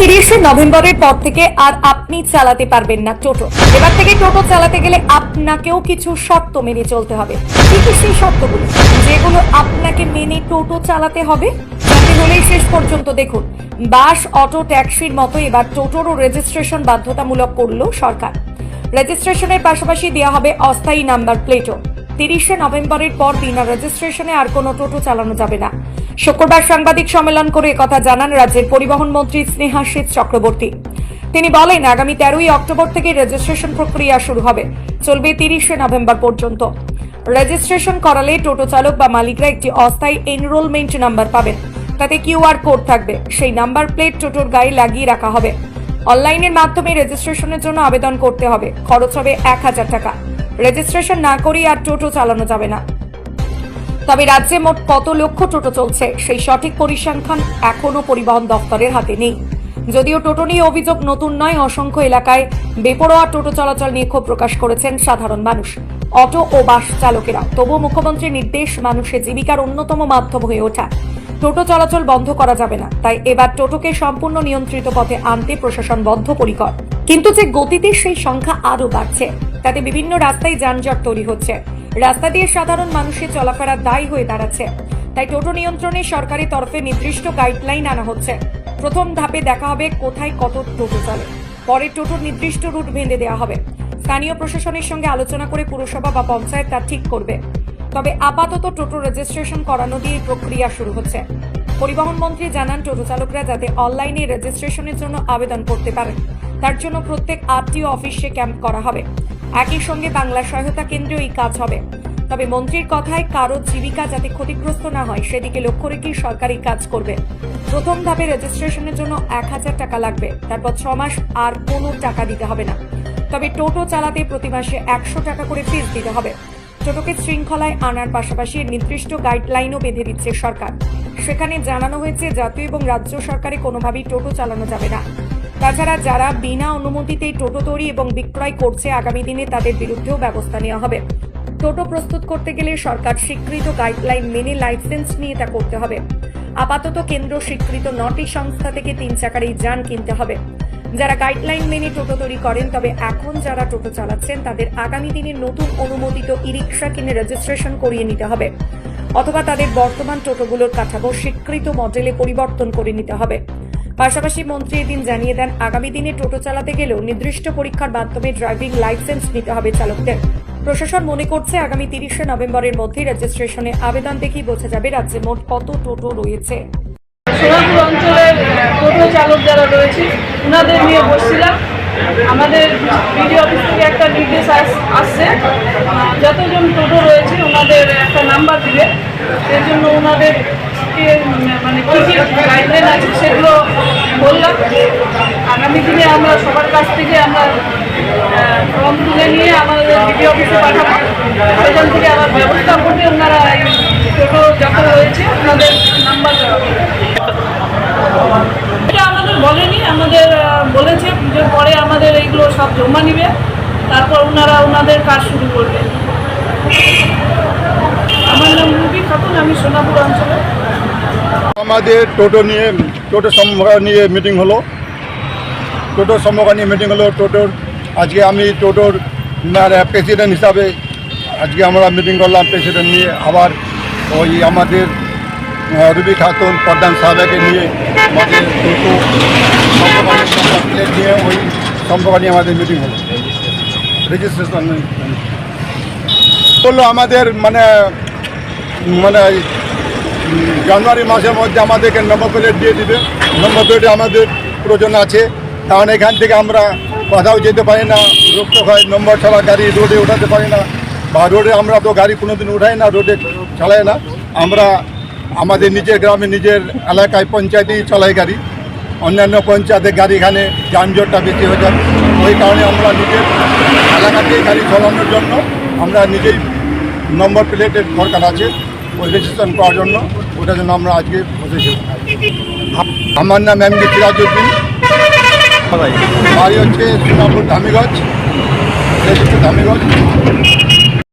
তিরিশে নভেম্বরের পর থেকে আর আপনি চালাতে পারবেন না টোটো। এবার থেকে টোটো চালাতে গেলে আপনাকেও কিছু শর্ত মেনে চলতে হবে। কি সেই শর্তগুলো? যেগুলো আপনাকে মেনে টোটো চালাতে হবে? জানতে হলেই শেষ পর্যন্ত দেখুন। বাস, অটো, ট্যাক্সির মতো এবার টোটোরও রেজিস্ট্রেশন বাধ্যতামূলক করল সরকার। রেজিস্ট্রেশনের পাশাপাশি দেওয়া হবে অস্থায়ী নাম্বার প্লেটও তিরিশে নভেম্বরের পর বিনা রেজিস্ট্রেশনে আর কোনো টোটো চালানো যাবে না। শুক্রবার সাংবাদিক সম্মেলন করে কথা জানান রাজ্যের পরিবহন মন্ত্রী স্নেহাশিস চক্রবর্তী। তিনি বলেন, আগামী তেরোই অক্টোবর থেকে রেজিস্ট্রেশন প্রক্রিয়া শুরু হবে। চলবে তিরিশে নভেম্বর পর্যন্ত। রেজিস্ট্রেশন করালে টোটো চালক বা মালিকরা একটি অস্থায়ী এনরোলমেন্ট নাম্বার পাবেন। তাতে কিউআর কোড থাকবে। সেই নাম্বার প্লেট টোটোর গায়ে লাগিয়ে রাখা হবে। অনলাইনের মাধ্যমে রেজিস্ট্রেশনের জন্য আবেদন করতে হবে। খরচ হবে এক হাজার টাকা। রেজিস্ট্রেশন না করেই আর টোটো চালানো যাবে না। তবে রাজ্যে মোট কত লক্ষ টোটো চলছে? সেই সঠিক পরিসংখ্যান এখনও পরিবহন দপ্তরের হাতে নেই। যদিও টোটো নিয়ে অভিযোগ নতুন নয়, অসংখ্য এলাকায় বেপরোয়া টোটো চলাচল নিয়ে ক্ষোভ প্রকাশ করেছেন সাধারণ মানুষ। অটো ও বাস চালকেরা। তবুও মুখ্যমন্ত্রীর নির্দেশ মানুষের জীবিকার অন্যতম মাধ্যম হয়ে ওঠা। টোটো চলাচল বন্ধ করা যাবে না। তাই এবার টোটোকে সম্পূর্ণ নিয়ন্ত্রিত পথে আনতে প্রশাসন বদ্ধ বদ্ধপরিকর। কিন্তু যে গতিতে সেই সংখ্যা আরও বাড়ছে, তাতে বিভিন্ন রাস্তায় যানজট তৈরি হচ্ছে। রাস্তা দিয়ে সাধারণ মানুষের চলাফেরা দায়ী হয়ে দাঁড়াচ্ছে। তাই টোটো নিয়ন্ত্রণে সরকারি তরফে নির্দিষ্ট গাইডলাইন আনা হচ্ছে। প্রথম ধাপে দেখা হবে কোথায় কত টোটো চলে। পরে টোটোর নির্দিষ্ট রুট বেঁধে দেওয়া হবে। স্থানীয় প্রশাসনের সঙ্গে আলোচনা করে পুরসভা বা পঞ্চায়েত তা ঠিক করবে। তবে আপাতত টোটো রেজিস্ট্রেশন করানো দিয়ে প্রক্রিয়া শুরু হচ্ছে। পরিবহন মন্ত্রী জানান, টোটো চালকরা যাতে অনলাইনে রেজিস্ট্রেশনের জন্য আবেদন করতে পারেন। তার জন্য প্রত্যেক আরটিও অফিসে ক্যাম্প করা হবে। একই সঙ্গে বাংলা সহায়তা কেন্দ্রেও এই কাজ হবে। তবে মন্ত্রীর কথায় কারও জীবিকা যাতে ক্ষতিগ্রস্ত না হয়, সেদিকে লক্ষ্য রেখেই সরকারি কাজ করবে। প্রথম ধাপে রেজিস্ট্রেশনের জন্য এক হাজার টাকা লাগবে। তারপর ছ মাস আর কোনো টাকা দিতে হবে না। তবে টোটো চালাতে প্রতি মাসে একশো টাকা করে ফিস দিতে হবে। টোটোকে শৃঙ্খলায় আনার পাশাপাশি নির্দিষ্ট গাইডলাইনও বেঁধে দিচ্ছে সরকার। সেখানে জানানো হয়েছে, জাতীয় এবং রাজ্য সরকারে কোনোভাবেই টোটো চালানো যাবে না। তাছাড়া যারা বিনা অনুমতিতেই টোটো তৈরি এবং বিক্রয় করছে, আগামী দিনে তাদের বিরুদ্ধেও ব্যবস্থা নেওয়া হবে। টোটো প্রস্তুত করতে গেলে সরকার স্বীকৃত গাইডলাইন মেনে লাইসেন্স নিয়ে তা করতে হবে। আপাতত কেন্দ্র স্বীকৃত নটি সংস্থা থেকে তিন চাকার এই যান কিনতে হবে। যারা গাইডলাইন মেনে টোটো তৈরি করেন, তবে এখন যারা টোটো চালাচ্ছেন, তাদের আগামী দিনে নতুন অনুমোদিত ই রিক্সা কিনে রেজিস্ট্রেশন করিয়ে নিতে হবে। অথবা তাদের বর্তমান টোটোগুলোর কাঠামো স্বীকৃত মডেলে পরিবর্তন করে নিতে হবে। পাশাপাশি মন্ত্রী এদিন জানিয়ে দেন, আগামী দিনে টোটো চালাতে গেলেও নির্দিষ্ট পরীক্ষার মাধ্যমে ড্রাইভিং লাইসেন্স নিতে হবে চালকদের। প্রশাসন মনে করছে, আগামী তিরিশে নভেম্বরের মধ্যে রেজিস্ট্রেশনে আবেদন দেখেই বোঝা যাবে রাজ্যে মোট কত টোটো রয়েছে। সোনাপুর অঞ্চলের টোটো চালক যারা রয়েছে ওনাদের নিয়ে বসছিলাম। আমাদের বিডিও অফিস থেকে একটা নির্দেশ আসছে। যতজন টোটো রয়েছে ওনাদের একটা নাম্বার দিবে। সেই জন্য ওনাদের কে, মানে কী কী গাইডলাইন আছে সেগুলো বললাম। আগামী দিনে আমরা সবার কাছ থেকে আমরা ফর্ম তুলে নিয়ে আমাদের বিডিও অফিসে পাঠাবো। সেখান থেকে আবার ব্যবস্থা করবে ওনারা এই টোটো যত রয়েছে ওনাদের নাম্বার এটা আমাদের বলেনি আমাদের বলেছে পুজোর পরে আমাদের এইগুলো সব জমা নিবে তারপর ওনারা ওনাদের কাজ শুরু করবে। আমার নাম রুবি খাতুন আমি সোনাপুর অঞ্চলে আমাদের টোটো নিয়ে, টোটো সম্ভাবনা নিয়ে মিটিং হলো। টোটোর সম্ভাবনা নিয়ে মিটিং হলো, টোটোর, আজকে আমি টোটোর প্রেসিডেন্ট হিসাবে আজকে আমরা মিটিং করলাম প্রেসিডেন্ট নিয়ে। আবার ওই আমাদের রুবি খাতুন প্রধান সাহেবকে নিয়ে আমাদের টোটো নিয়ে ওই সম্ভাবনা নিয়ে আমাদের মিটিং হলো। রেজিস্ট্রেশন বলল আমাদের মানে মানে জানুয়ারি মাসের মধ্যে আমাদেরকে নম্বর প্লেট দিয়ে দিবে। নম্বর প্লেটে আমাদের প্রয়োজন আছে। কারণ এখান থেকে আমরা কোথাও যেতে পারি না, রুখতে হয় নম্বর ছাড়া গাড়ি রোডে উঠাতে পারি না। বা রোডে আমরা তো গাড়ি কোনোদিন উঠাই না, রোডে চালাই না। আমরা আমাদের নিজের গ্রামে নিজের এলাকায় পঞ্চায়েতেই চালাই গাড়ি। অন্যান্য পঞ্চায়েতের গাড়ি এখানে যানজটটা বেশি হয়ে যায়। ওই কারণে আমরা নিজের এলাকাতেই গাড়ি চালানোর জন্য আমরা নিজেই নম্বর প্লেটের দরকার আছে। ওই রেজিস্ট্রেশন করার জন্য ওটার জন্য আমরা আজকে বসেছি। আমার নাম এম কে সিরাজউদ্দিন। বাড়ি হচ্ছে সোনাপুর ধামিগঞ্জ ধামিগঞ্জ।